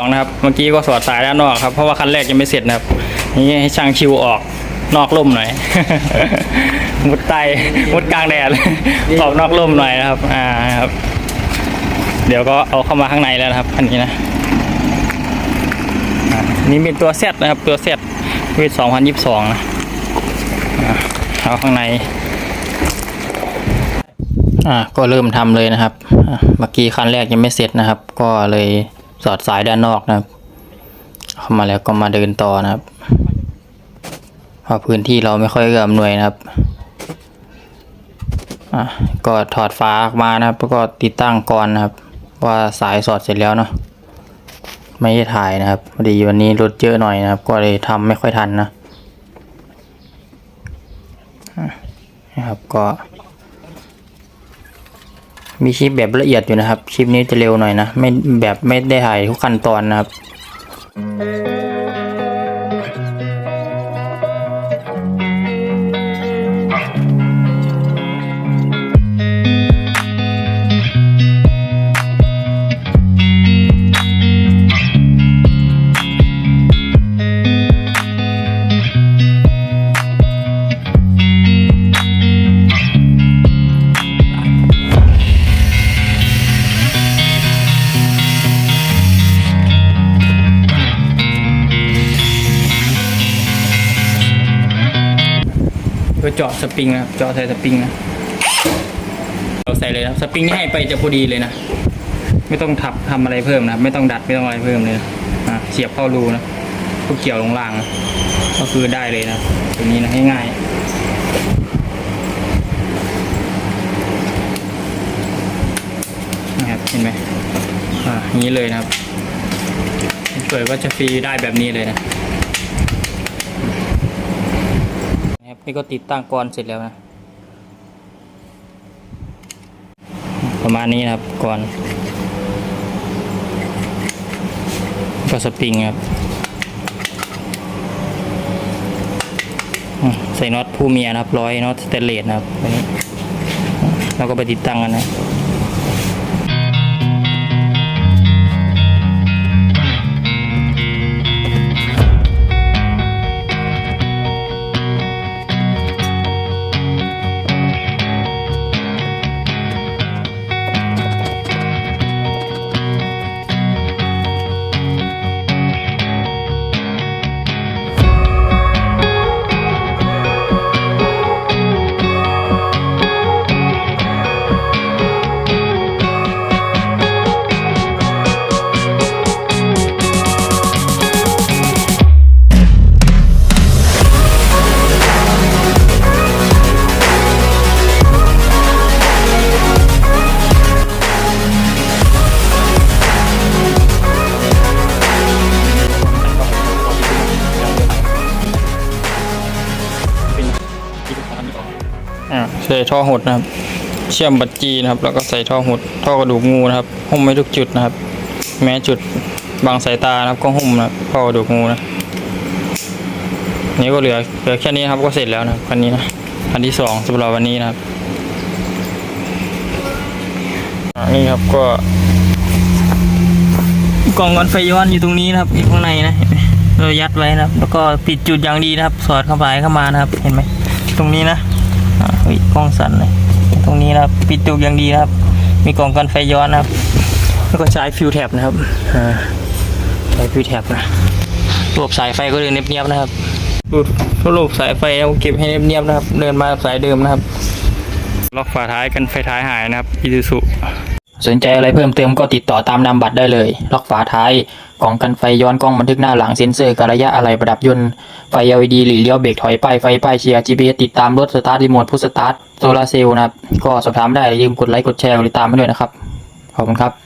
สองนะครับเมื่อกี้ก็สอดสายด้านนอกครับเพราะว่าคันแรกยังไม่เสร็จนะครับนี่ให้ช่างชิวออกนอกร่มหน่อย มุดไตมุดกลางแดดออกนอกร่มหน่อยนะครับ อ่าครับ เดี๋ยวก็เอาเข้ามาข้างในแล้วนะครับคันนี้นะอ่านี่เป็นตัวเซตนะครับ ตัวเซตเวท2022นะอ่าเอาข้างใน อ่าก็เริ่มทำเลยนะครับเมื่อกี้คันแรกยังไม่เสร็จนะครับ ก็เลย สอดสายด้านนอกนะครับ เข้ามาแล้วก็มาเดินต่อนะครับเพราะพื้นที่เราไม่ค่อยเอื้ออำนวยนะครับอะก็ถอดฟ้าออกมานะครับแล้วก็ติดตั้งก่อนนะครับ ว่าสายสอดเสร็จแล้วเนาะไม่ได้ถ่ายนะครับพอดีวันนี้รถเยอะหน่อยนะครับ ก็เลยทำไม่ค่อยทันนะนะครับก็ มีคลิปแบบละเอียดอยู่นะครับ คลิปนี้จะเร็วหน่อยนะ ไม่แบบไม่ได้ถ่ายทุกขั้นตอนนะครับ ก็เจาะสปริงนะครับเจาะใส่สปริงนะเราใส่เลยนะสปริงที่ให้ไปจะพอดีเลยนะไม่ต้องทับทำอะไรเพิ่มนะไม่ต้องดัดไม่ต้องอะไรเพิ่มเลยนะเสียบเข้ารูนะก็เกี่ยวลงล่างนะก็คือได้เลยนะตรงนี้นะง่ายๆนะครับเห็นไหมอ่านี้เลยนะครับเปิดว่าจะฟรีได้แบบนี้เลยนะ นะครับนี่ก็ติดตั้งกรอนเสร็จแล้วนะ ประมาณนี้นะครับก่อนก็สปริงครับใส่น็อตผู้เมียนะครับร้อยน็อตสเตนเลสนะครับแล้วก็ไปติดตั้งกันนะ อ่าใส่ท่อหดนะครับ เชื่อมบัตจีนะครับ แล้วก็ใส่ท่อหด ท่อกระดูกงูนะครับหุ้มไว้ทุกจุดนะครับ แม้จุดบางสายตานะครับก็หุ้มนะท่อกระดูกงูนะนี่ก็เหลือเหลือแค่นี้ครับก็เสร็จแล้วนะคันนี้นะคันที่สองสำหรับวันนี้นะครับนี่ครับก็กล่องกันไฟย้อนอยู่ตรงนี้นะครับอยู่ข้างในนะเรายัดไว้นะครับ แล้วก็ปิดจุดอย่างดีนะครับ สอดเข้าไปเข้ามานะครับ เห็นไหมตรงนี้นะ มีกล้องสั่นเลยตรงนี้นะครับปิดจุดอย่างดีนะครับ มีกล่องกันไฟย้อนนะครับ แล้วก็ใช้ฟิวแท็บนะครับอ่าใช้ฟิวแท็บนะระบสายไฟก็เดินเนียบๆนะครับรูดระบสายไฟเอาเก็บให้เนียบๆนะครับ เดินมาสายเดิมนะครับ ล็อกฝาท้ายกันไฟท้ายหายนะครับอีซูซุ สนใจอะไรเพิ่มเติมก็ติดต่อตามนามบัตรได้เลย ล็อกฝาท้ายกล่องกันไฟย้อนกล้องบันทึกหน้าหลังเซ็นเซอร์กระยะอะไรประดับยนต์ ไฟ LED หลีเลี้ยวเบรกถอยป้ายไฟป้ายเชียร์ GPS ติดตามรถสตาร์ทรีโมทพุชสตาร์ทโซลาร์เซลล์นะครับ ก็สอบถามได้อย่าลืมกดไลค์กดแชร์กดติดตามมาด้วยนะครับ ขอบคุณครับ